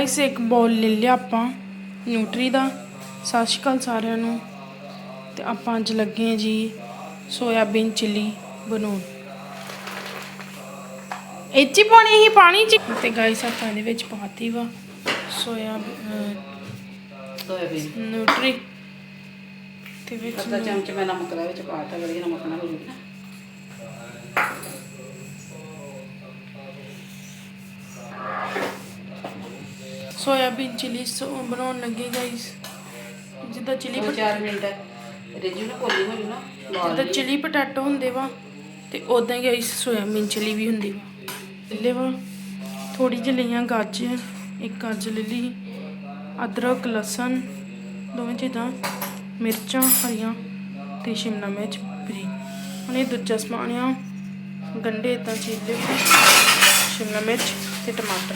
Guys ਇੱਕ ਬੋਲ ਲੈ ਲਿਆ ਆਪਾਂ ਨਿਊਟਰੀ ਦਾ। ਸਤਿ ਸ਼੍ਰੀ ਅਕਾਲ ਸਾਰਿਆਂ ਨੂੰ। ਤੇ ਆਪਾਂ ਅੱਜ ਲੱਗੇ ਹਾਂ ਜੀ ਸੋਇਆਬੀਨ ਚਿੱਲੀ ਬਣਾਉਣ। ਇੱਚੀ ਪਾਣੀ ਹੀ ਪਾਣੀ ਚ। ਤੇ ਗਾਇਸ ਆਪਾਂ ਇਹਦੇ ਵਿੱਚ ਪਾਤੀ ਵਾ ਸੋਇਆ ਸੋਇਆਬੀਨ। ਨਿਊਟਰੀ ਤੇ ਵਿੱਚ ਅੱਧਾ ਚਮਚ ਮੈਂ ਨਮਕ ਦਾ ਵਿੱਚ ਪਾਤਾ ਵਧੀਆ ਨਮਕ ਨਾਲ ਹੋ ਜੂਗਾ। ਸੋਇਆਬੀਨ ਚਿੱਲੀ ਸੋ ਬਣਾਉਣ ਲੱਗੇ ਗਾਇਸ ਜਿੱਦਾਂ ਚਿੱਲੀ ਦੋ ਚਾਰ ਮਿੰਟ। ਰਿਜੂ ਨੂੰ ਕੋਲੀ ਹੋ ਜੂ ਨਾ। ਜਿੱਦਾਂ ਚਿਲੀ ਪਟਾਟੋ ਹੁੰਦੇ ਵਾ ਤੇ ਉਦਾਂ ਹੀ ਗਾਇਸ ਸੋਇਆਬੀਨ ਚਿਲੀ ਵੀ ਹੁੰਦੀ ਵਾ। ਲੈ ਵਾ ਥੋੜੀ ਜਿਹੀ ਲਈਆਂ ਗਾਜਰ ਇੱਕ ਗਾਜਰ ਲੈ ਲਈ ਅਦਰਕ ਲਸਣ ਦੋਵੇਂ ਚੀਜ਼ਾਂ ਮਿਰਚਾਂ ਹਰੀਆਂ ਤੇ ਸ਼ਿਮਲਾ ਮਿਰਚ ਬਰੀ ਹੁਣ ਇਹ ਦੂਜਾ ਸਮਾਨ ਆ ਗੰਡੇ ਇਦਾਂ ਚੀਰੇ ਸ਼ਿਮਲਾ ਮਿਰਚ ਤੇ ਟਮਾਟਰ।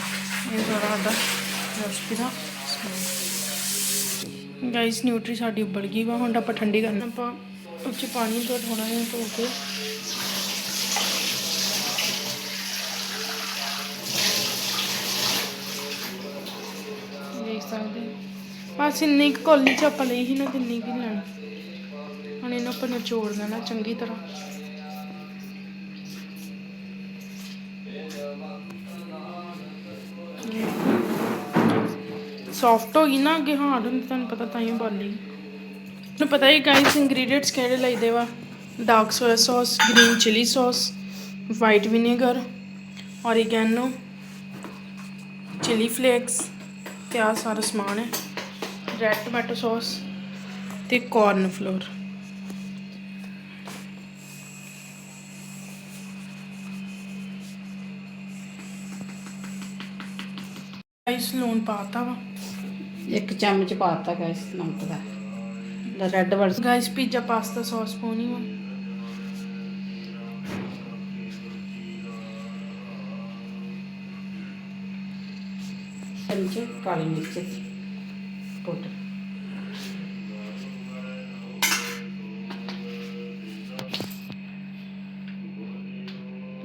ਇਹ ਸਾਰਾ ਸਾਡਾ ਰੈਸਪੀ ਦਾ ਗਾਇਸ ਨਿਊਟਰੀ ਸਾਡੀ ਉਬਲ ਗਈ ਵਾ, ਹੁਣ ਆਪਾਂ ਠੰਡੀ ਕਰਨਾ। ਆਪਾਂ ਉੱਚ ਪਾਣੀ ਤੋਂ ਥੋੜਾ ਜਿਹਾ ਧੋ ਕੇ। ਦੇਖ ਸਕਦੇ ਬਸ ਇੰਨੀ ਕੁ ਕੌਲੀ ਚ ਆਪਾਂ ਲਈ ਸੀ ਨਾ ਕਿੰਨੀ ਕੁ ਲੈਣੀ। ਹੁਣ ਇਹਨੂੰ ਆਪਾਂ ਨਿਚੋੜ ਲੈਣਾ, ਚੰਗੀ ਤਰ੍ਹਾਂ। ਸੌਫਟ ਹੋ ਗਈ ਨਾ ਅੱਗੇ ਹਾਰਡ ਹੁੰਦੀ ਤੁਹਾਨੂੰ ਪਤਾ ਤਾਂ ਹੀ ਬਾਲੀ। ਤੁਹਾਨੂੰ ਪਤਾ ਹੀ ਗਾਇਸ ਇੰਗਰੀਡੀਅੰਟਸ ਕਿਹੜੇ ਲਈਦੇ ਵਾ? Dark soya sauce green chilli sauce white vinegar oregano chilli flakes ਤੇ ਆਹ ਸਾਰਾ ਸਮਾਨ ਹੈ। ਰੈਡ ਟੋਮੈਟੋ ਸੌਸ ਤੇ ਕਾਰਨ ਫਲੋਰ ਗਾਇਸ ਲੂਣ ਪਾਤਾ ਵਾ। ਇੱਕ ਚਮਚ ਪਾਤਾ ਗੈਸ ਨਮਕ ਦਾ ਦਾ ਰੈੱਡ ਵਰਸ ਗਾਇਸ ਪੀਜ਼ਾ ਪਾਸਤਾ ਸੌਸ ਪਾਉਣੀ ਵਾ ਚਮਚ ਕਾਲੀ ਮਿਰਚ powder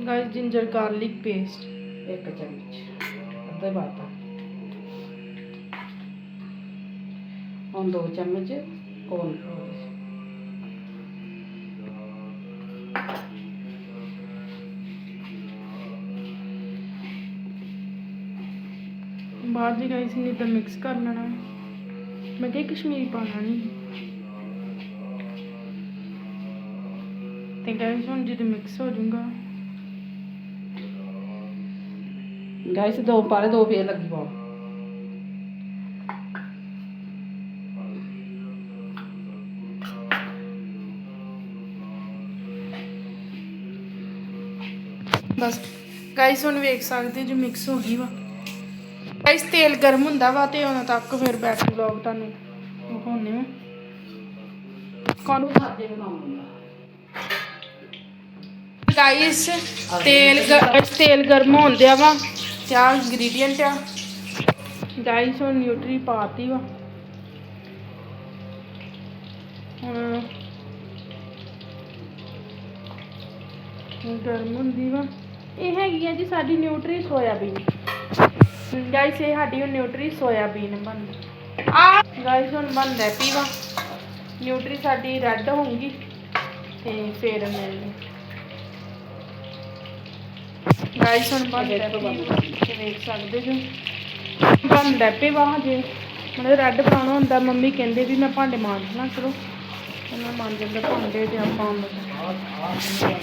guys ginger garlic paste ਇੱਕ ਚਮਚ ਅੱਧਾ ਪਾਤਾ ਹੁਣ ਦੋ ਚਮਚ ਕੋਨ ਫਲੋਰ ਬਾਅਦ ਜੀ ਗਾਇਸ ਨੇ ਤਾਂ ਮਿਕਸ ਕਰ ਲੈਣਾ ਮੈਂ ਕਿਹਾ ਕਸ਼ਮੀਰੀ ਪਾਣਾ ਨਹੀਂ ਤੇ ਗਾਇਸ ਹੁਣ ਜਦੋਂ ਮਿਕਸ ਹੋ ਜਾਊਗਾ ਗਾਇਸ ਦੋ ਪਾਰੇ ਦੋ ਫੇਰ ਲੱਗੀ ਬਸ। ਗਾਇਸ ਹੁਣ ਵੇਖ ਸਕਦੇ ਜੋ ਮਿਕਸ ਹੋ ਗਈ ਵਾ। ਗਾਇਸ ਤੇਲ ਗਰਮ ਹੁੰਦਾ ਵਾ ਤੇ ਉਹਨਾਂ ਤੱਕ ਫਿਰ ਬੈਕ ਵਲੌਗ ਤੁਹਾਨੂੰ ਦਿਖਾਉਂਦੇ ਆ। ਕੌਣ ਸਾਦੇ ਬਣਾਉਂਗਾ ਗਾਇਸ ਤੇਲ ਗ- ਤੇਲ ਗਰਮ ਹੁੰਦਿਆ ਵਾ ਤੇ ਆਹ ਇੰਗਰੀਡੀਅੰਟ ਆ। ਗਾਇਸ ਹੁਣ ਨਿਊਟਰੀ ਪਾਤੀ ਵਾ। ਹੁਣ ਗਰਮ ਹੁੰਦੀ ਵਾ। ਇਹ ਹੈਗੀ ਆ ਜੀ ਸਾਡੀ ਨਿਊਟਰੀ ਸੋਇਆਬੀਨ। ਗਾਇਸ ਇਹ ਸਾਡੀ ਨਿਊਟਰੀ ਸੋਇਆਬੀਨ ਬਣਦੀ। ਆ ਗਾਇਸ ਹੁਣ ਬਣਦਾ ਪੀ ਵਾ ਨਿਊਟਰੀ ਸਾਡੀ ਰੈੱਡ ਹੋਊਗੀ ਤੇ ਫੇਰ ਮਿਲਣੀ ਗਾਇਸ ਹੁਣ ਬਣਦਾ ਤੇ ਵੇਖ ਸਕਦੇ ਜੋ ਬਣਦਾ ਪੀ ਵਾ ਹਜੇ। ਮਤਲਬ ਰੈੱਡ ਬਣਾਉਣਾ ਹੁੰਦਾ ਮੰਮੀ ਕਹਿੰਦੇ ਵੀ ਮੈਂ ਭਾਂਡੇ ਮਾਂਜਣਾ ਚਲੋ ਉਹਨਾਂ ਮਾਂਜਣ ਦੇ ਭਾਂਡੇ ਤੇ ਆਪਾਂ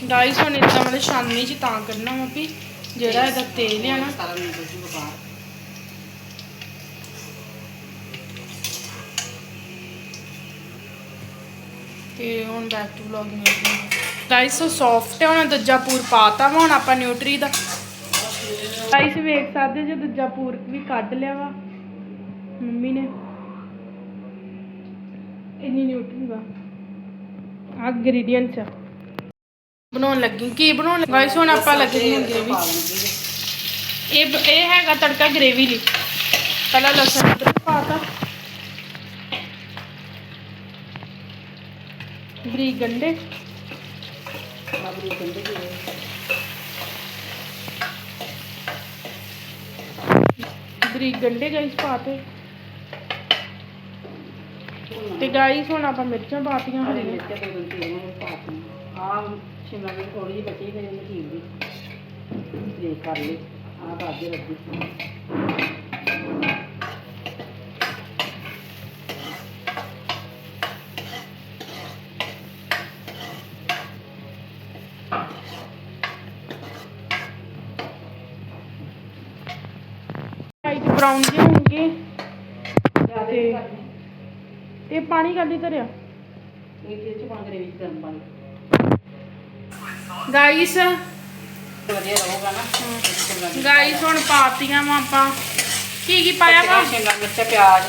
ਗਾਇਸ ਹੁਣ ਇਦਾਂ ਮਤਲਬ ਛਾਨਣੀ ਚ ਤਾਂ ਕਰਨਾ ਵਾ ਵੀ ਜਿਹੜਾ ਇਹਦਾ ਤੇਲ ਆ ਨਾ। ਸਾਰਾ ਨਿਕਲ ਜੂਗਾ ਬਾਹਰ ਤੇ ਹੁਣ back to vlogging guys so soft ਹੈ ਹੁਣ ਦੂਜਾ ਪੂਰ ਪਾਤਾ ਵਾ, ਹੁਣ ਆਪਾਂ ਨਿਊਟਰੀ ਦਾ। ਗਾਇਸ ਵੇਖ ਸਕਦੇ ਜੇ ਦੂਜਾ ਪੂਰ ਵੀ ਕੱਢ ਲਿਆ ਵਾ। ਮੰਮੀ ਨੇ। ਇੰਨੀ ਨਿਊਟਰੀ ਵਾ। ਆ। ਇੰਗਰੀਡੀਅੰਟਸ ਬਣਾਉਣ ਲੱਗੀ। ਕੀ ਬਣਾਉਣ ਗਾਇਸ, ਹੁਣ ਆਪਾਂ ਲੱਗੇ ਹਾਂ ਗ੍ਰੇਵੀ ਇਹ ਇਹ ਹੈਗਾ ਤੜਕਾ ਗ੍ਰੇਵੀ ਲਈ। ਪਹਿਲਾਂ ਲਸਣ ਅਦਰਕ ਪਾਤਾ। ਬਰੀਕ ਗੰਡੇ। ਬਾਬਰੀ ਕਹਿੰਦੇ ਬਰੀਕ ਗੰਡੇ ਗਾਈਸ ਪਾਤੇ। ਤੇ ਗਾਈਸ ਹੁਣ ਆਪਾਂ ਮਿਰਚਾਂ ਪਾਤੀਆਂ ਹਰੀ ਮਿਰਚ ਤੇ ਗੁੰਦੀ ਨੂੰ ਪਾਤੀ। ਆ ਸ਼ਿਮਲਾ ਮਿਰਚ ਥੋੜੀ ਜਿਹੀ ਬਚੀ ਫਿਰ ਇਹਨੂੰ ਠੀਕ ਦੀ ਕਰ ਲਈ। ਆ ਬਾਜੀ ਰੱਖੀ। ਬਰਾਊਨ ਜਿਹੇ ਹੋਣਗੇ। ਜ਼ਿਆਦਾ ਤੇ- ਤੇ ਪਾਣੀ ਕਾਲੀ ਧਰਿਆ। ਇਹ ਚ ਕੇ ਵਿੱਚ ਗਰਮ ਪਾਣੀ। ਗਾਈਸ ਵਧੀਆ ਰਹੂਗਾ ਨਾ। ਸ਼ਿਮਲਾ ਮਿਰਚ ਗਾਈਸ ਹੁਣ ਪਾਤੀਆਂ ਵਾ ਆਪਾਂ। ਕੀ ਕੀ ਪਾਇਆ ਵਾ? ਸ਼ਿਮਲਾ ਮਿਰਚ ਪਿਆਜ਼।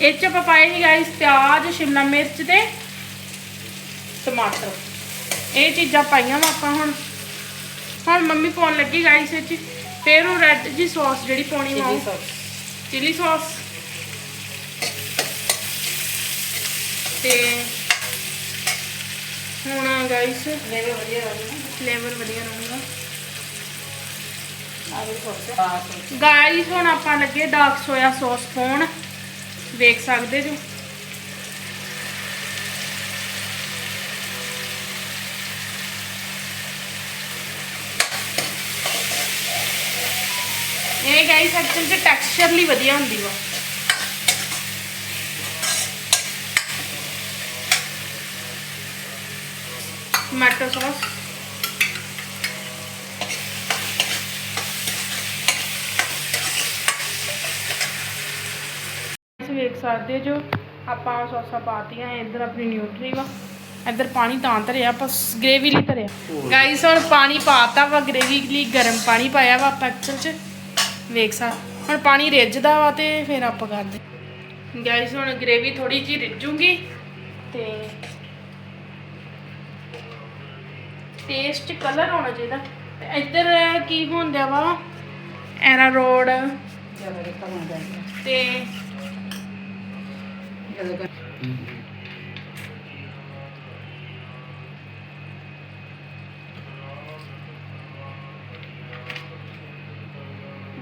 ਇਹ ਚ ਆਪਾਂ ਪਾਏ ਸੀ ਗਾਈਸ ਪਿਆਜ਼ ਸ਼ਿਮਲਾ ਮਿਰਚ ਤੇ ਟਮਾਟਰ। ਇਹ ਚੀਜ਼ਾਂ ਪਾਈਆਂ ਵਾ ਆਪਾਂ ਹੁਣ। ਹੁਣ ਮੰਮੀ ਪਾਉਣ ਲੱਗੀ ਗਾਈਸ ਇਹ ਚ। ਫਿਰ ਉਹ ਰੈੱਡ ਜੀ ਸੌਸ ਜਿਹੜੀ ਪਾਉਣੀ ਵਾ ਚਿਲੀ ਸੌਸ ਤੇ ਹੁਣ ਵਧੀਆ ਰਹੂਗਾ ਫਲੇਵਰ ਵਧੀਆ ਰਹੂਗਾ। ਗਾਈਸ ਹੁਣ ਆਪਾਂ ਲੱਗੇ ਡਾਰਕ ਸੋਇਆ ਸੌਸ ਪਾਉਣ। ਵੇਖ ਸਕਦੇ ਜੋ? ਇਹ ਗਾਈਸ ਐਕਚੁਅਲ ਚ ਟੈਕਸਚਰ ਲਈ ਵਧੀਆ ਹੁੰਦੀ ਵਾ। Tomato sauce. ਤੁਸੀਂ ਵੇਖ ਸਕਦੇ ਜੋ ਆਪਾਂ ਸੌਸਾਂ ਪਾਤੀਆਂ ਇੱਧਰ ਆਪਣੀ ਨਿਊਟਰੀ ਵਾ। ਇੱਧਰ ਪਾਣੀ ਤਾਂ ਧਰਿਆ ਆਪਾਂ ਗ੍ਰੇਵੀ ਲਈ ਧਰਿਆ। ਗਾਈਸ ਹੁਣ ਪਾਣੀ ਪਾਤਾ ਵਾ ਗ੍ਰੇਵੀ ਲਈ ਗਰਮ ਪਾਣੀ ਪਾਇਆ ਵਾ ਆਪਾਂ ਐਕਚੁਅਲ ਚ। ਵੇਖ ਸਕ ਹੁਣ ਪਾਣੀ ਰਿੱਝਦਾ ਵਾ ਤੇ ਫਿਰ ਆਪਾਂ ਕਰਦੇ ਗਾਈਸ ਹੁਣ ਗ੍ਰੇਵੀ ਥੋੜੀ ਜਿਹੀ ਰਿੱਝੂਗੀ ਤੇ ਟੇਸਟ ਕਲਰ ਹੋਣਾ ਚਾਹੀਦਾ। ਤੇ ਇੱਧਰ ਕੀ ਹੁੰਦਾ ਵਾ? ਐਰਾ ਰੋਡ। ਜ਼ਿਆਦਾ ਰਿਕਾ ਤੇ ਜਦੋਂ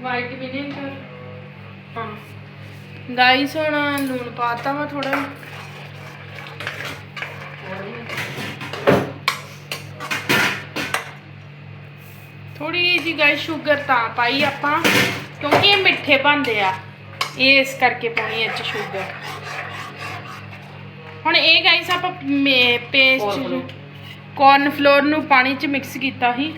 ਵਾਈਟ ਵਿਨੇਗਰ ਹਾਂ। ਗਾਈਸ ਹੁਣ ਲੂਣ ਪਾਤਾ ਵਾ ਥੋੜਾ ਥੋੜੀ ਜੀ ਗਾਈਸ ਸ਼ੂਗਰ ਤਾਂ ਪਾਈ ਆਪਾਂ ਕਿਉਂਕਿ ਇਹ ਮਿੱਠੇ ਬਣਦੇ ਆ। ਇਹ ਇਸ ਕਰਕੇ ਪਾਉਣੀ ਚ ਸ਼ੂਗਰ ਹੁਣ ਇਹ ਗਾਈਸ ਆਪਾਂ ਪੇਸਟ। ਕੌਰਨ ਫਲੋਰ ਨੂੰ ਪਾਣੀ ਚ ਮਿਕਸ ਕੀਤਾ ਸੀ।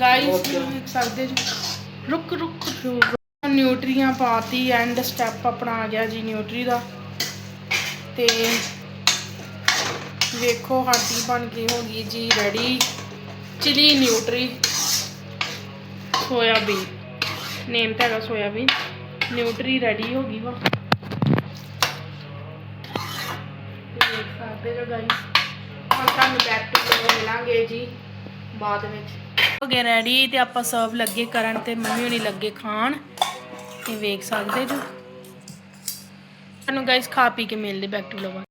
ਦੇਖ ਸਕਦੇ ਜੀ। ਰੁਕ ਰੁਕ ਨਿਊਟਰੀਆਂ ਪਾਤੀ ਐਂਡ ਸਟੈਪ ਆਪਣਾ ਆ ਗਿਆ ਜੀ ਨਿਊਟਰੀ ਦਾ। ਤੇ ਵੇਖੋ ਸਾਡੀ ਬਣ ਕੇ ਹੋ ਗਈ ਜੀ ready chilli nutri soybean name ਤਾਂ ਹੈਗਾ ਸੋਇਆਬੀਨ ਨਿਊਟਰੀ ਰੈਡੀ ਹੋ ਗਈ ਵਾ। ਤੇ ਦੇਖ ਸਕਦੇ ਜੋ ਗਾਈਸ ਹੁਣ ਤੁਹਾਨੂੰ ਬੈਕ ਟੂ ਮਿਲਾਂਗੇ ਜੀ ਬਾਅਦ ਵਿੱਚ। ਹੋ ਗਏ ਰੈਡੀ ਤੇ ਆਪਾਂ ਸਰਵ ਲੱਗੇ ਕਰਨ ਤੇ ਮੰਮੀ ਹੁਣੀ ਲੱਗੇ ਖਾਣ। ਇਹ ਵੇਖ ਸਕਦੇ ਜੋ। ਤੁਹਾਨੂੰ ਗਾਈਸ ਖਾ ਪੀ ਕੇ ਮਿਲਦੇ ਬੈਕ ਟੂ ਲਵਾ